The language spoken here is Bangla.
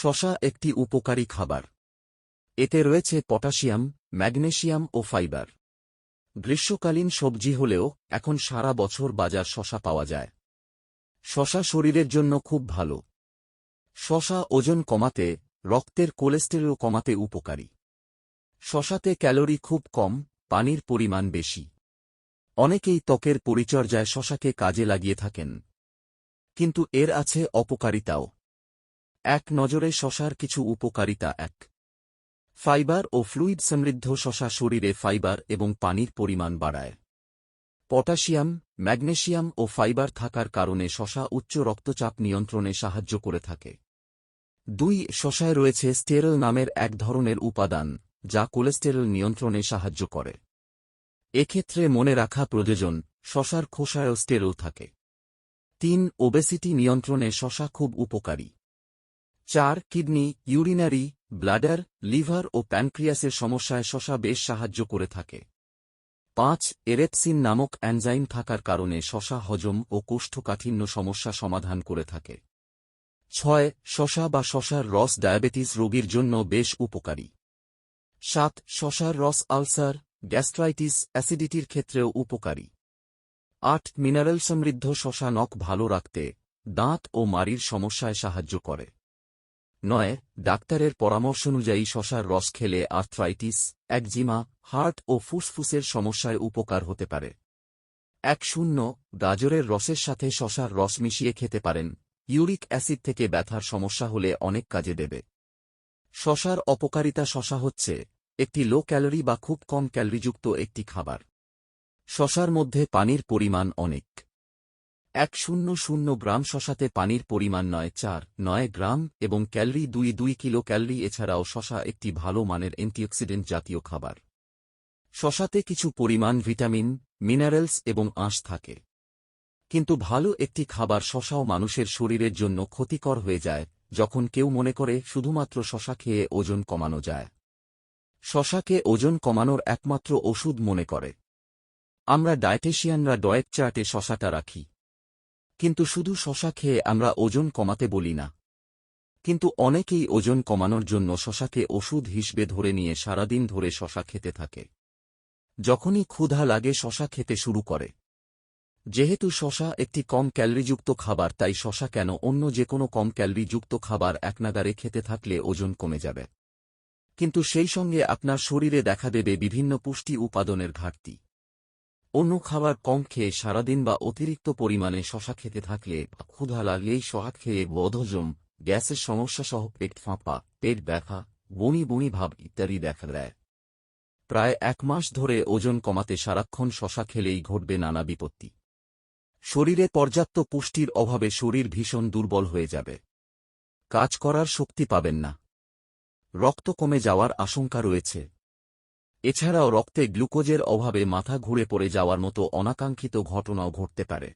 শশা একটি উপকারী খাবার। এতে রয়েছে পটাশিয়াম, ম্যাগনেশিয়াম ও ফাইবার। গ্রীষ্মকালীন সবজি হলেও এখন সারা বছর বাজার শশা পাওয়া যায়। শশা শরীরের জন্য খুব ভালো। শশা ওজন কমাতে, রক্তের কোলেস্টেরল কমাতে উপকারী। শশাতে ক্যালোরি খুব কম, পানির পরিমাণ বেশি। অনেকেই ত্বকের পরিচর্যায় শশাকে কাজে লাগিয়ে থাকেন। কিন্তু এর আছে অপকারিতাও। এক নজরে শশার কিছু উপকারিতা, এক। ফাইবার ও ফ্লুইড সমৃদ্ধ শশা শরীরে ফাইবার এবং পানির পরিমাণ বাড়ায়। পটাশিয়াম, ম্যাগনেশিয়াম ও ফাইবার থাকার কারণে শশা উচ্চ রক্তচাপ নিয়ন্ত্রণে সাহায্য করে থাকে। দুই, শশায় রয়েছে স্টেরল নামের এক ধরনের উপাদান, যা কোলেস্টেরল নিয়ন্ত্রণে সাহায্য করে। এক্ষেত্রে মনে রাখা প্রয়োজন, শশার খোসায়ও স্টেরল থাকে। তিন, ওবেসিটি নিয়ন্ত্রণে শশা খুব উপকারী। চার, কিডনি, ইউরিনারি, ব্লাডার, লিভার ও প্যানক্রিয়াসের সমস্যায় শশা বেশ সাহায্য করে থাকে। পাঁচ, এরেপসিন নামক অ্যানজাইম থাকার কারণে শশা হজম ও কোষ্ঠকাঠিন্য সমস্যা সমাধান করে থাকে। ছয়, শশা বা শশার রস ডায়াবেটিস রোগীর জন্য বেশ উপকারী। সাত, শশার রস আলসার, গ্যাস্ট্রাইটিস, অ্যাসিডিটির ক্ষেত্রেও উপকারী। আট, মিনারেল সমৃদ্ধ শশা নখ ভালো রাখতে দাঁত ও মাড়ির সমস্যায় সাহায্য করে। নয়, ডাক্তারের পরামর্শ অনুযায়ী শশার রস খেলে আর্থ্রাইটিস, একজিমা, হার্ট ও ফুসফুসের সমস্যায় উপকার হতে পারে। এক শূন্য, গাজরের রসের সাথে শশার রস মিশিয়ে খেতে পারেন। ইউরিক অ্যাসিড থেকে ব্যথার সমস্যা হলে অনেক কাজে দেবে। শশার অপকারিতা শশা হচ্ছে, একটি লো ক্যালোরি বা খুব কম ক্যালোরিযুক্ত একটি খাবার। শশার মধ্যে পানির পরিমাণ অনেক। এক শূন্য শূন্য গ্রাম শশাতে পানির পরিমাণ নয় চার, নয় গ্রাম এবং ক্যালরি দুই দুই কিলো ক্যালরি এছাড়াও শশা একটি ভালো মানের অ্যান্টিঅক্সিডেন্ট জাতীয় খাবার। শশাতে কিছু পরিমাণ ভিটামিন, মিনারেলস এবং আঁশ থাকে। কিন্তু ভালো একটি খাবার শশাও মানুষের শরীরের জন্য ক্ষতিকর হয়ে যায়, যখন কেউ মনে করে শুধুমাত্র শশা খেয়ে ওজন কমানো যায়। শশাকে ওজন কমানোর একমাত্র ওষুধ মনে করে। আমরা ডায়েটেশিয়ানরা ডয়েট চার্টে শশাটা রাখি। কিন্তু শুধু শশা খেয়ে আমরা ওজন কমাতে বলি না। কিন্তু অনেকেই ওজন কমানোর জন্য শশাকে ওষুধ হিসবে ধরে নিয়ে সারাদিন ধরে শশা খেতে থাকে। যখনই ক্ষুধা লাগে শশা খেতে শুরু করে। যেহেতু শশা একটি কম ক্যালরিযুক্ত খাবার, তাই শশা কেন অন্য যে কোনো কম ক্যালরিযুক্ত খাবার একনাগারে খেতে থাকলে ওজন কমে যাবে। কিন্তু সেই সঙ্গে আপনার শরীরে দেখা দেবে বিভিন্ন পুষ্টি উপাদানের ঘাটতি। অন্য খাবার কম খেয়ে সারাদিন বা অতিরিক্ত পরিমাণে শশা খেতে থাকলে ক্ষুধা লাগলেই শশা খেয়ে বধজম গ্যাসের সমস্যা সহ পেট ফাঁপা, পেট ব্যথা, বমি বমি ভাব ইত্যাদি দেখা দেয়। প্রায় এক মাস ধরে ওজন কমাতে সারাক্ষণ শশা খেলেই ঘটবে নানা বিপত্তি। শরীরে পর্যাপ্ত পুষ্টির অভাবে শরীর ভীষণ দুর্বল হয়ে যাবে। কাজ করার শক্তি পাবেন না। রক্ত কমে যাওয়ার আশঙ্কা রয়েছে। এছাড়াও রক্তে গ্লুকোজের অভাবে মাথা ঘুরে পড়ে যাওয়ার মতো অনাকাঙ্ক্ষিত ঘটনাও ঘটতে পারে।